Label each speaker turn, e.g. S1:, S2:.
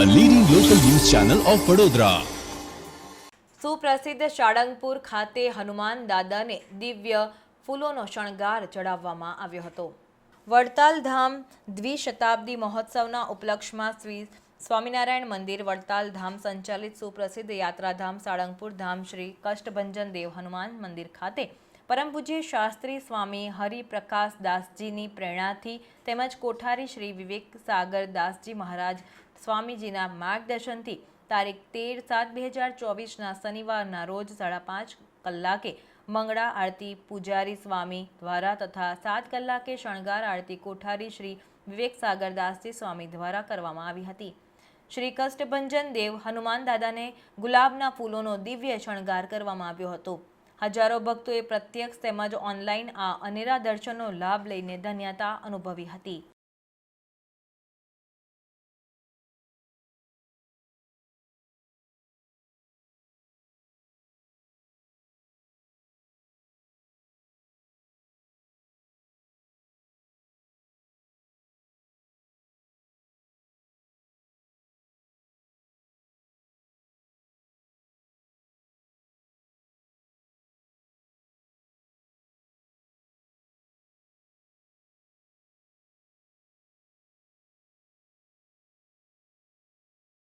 S1: Channel of Vadodara
S2: સુપ્રસિદ્ધ સાળંગપુર ખાતે હનુમાન દાદાને દિવ્ય ફૂલોનો શણગાર ચડાવવામાં આવ્યો હતો. વડતાલ ધામ દ્વિશતાબ્દી મહોત્સવના ઉપલક્ષમાં શ્રી સ્વામિનારાયણ મંદિર, વડતાલ ધામ સંચાલિત સુપ્રસિદ્ધ યાત્રાધામ, સાળંગપુર ધામ શ્રી કષ્ટભંજન દેવ હનુમાન મંદિર ખાતે પરમ પૂજ્ય શાસ્ત્રી સ્વામી હરિપ્રકાશ દાસજીની પ્રેરણાથી તેમજ કોઠારી શ્રી વિવેક સાગર દાસજી મહારાજ સ્વામીજીના માર્ગદર્શનથી તારીખ તેર સાત બે હજાર ચોવીસના શનિવારના રોજ સાડા પાંચ કલાકે મંગળા આરતી પૂજારી સ્વામી દ્વારા તથા સાત કલાકે શણગાર આરતી કોઠારી શ્રી વિવેક સાગર દાસજી સ્વામી દ્વારા કરવામાં આવી હતી. શ્રી કષ્ટભંજન દેવ હનુમાન દાદાને ગુલાબના ફૂલોનો દિવ્ય શણગાર કરવામાં આવ્યો હતો. હજારો ભક્તોએ પ્રત્યક્ષ તેમજ ઓનલાઈન આ અનેરા દર્શનનો લાભ લઈને ધન્યતા અનુભવી હતી.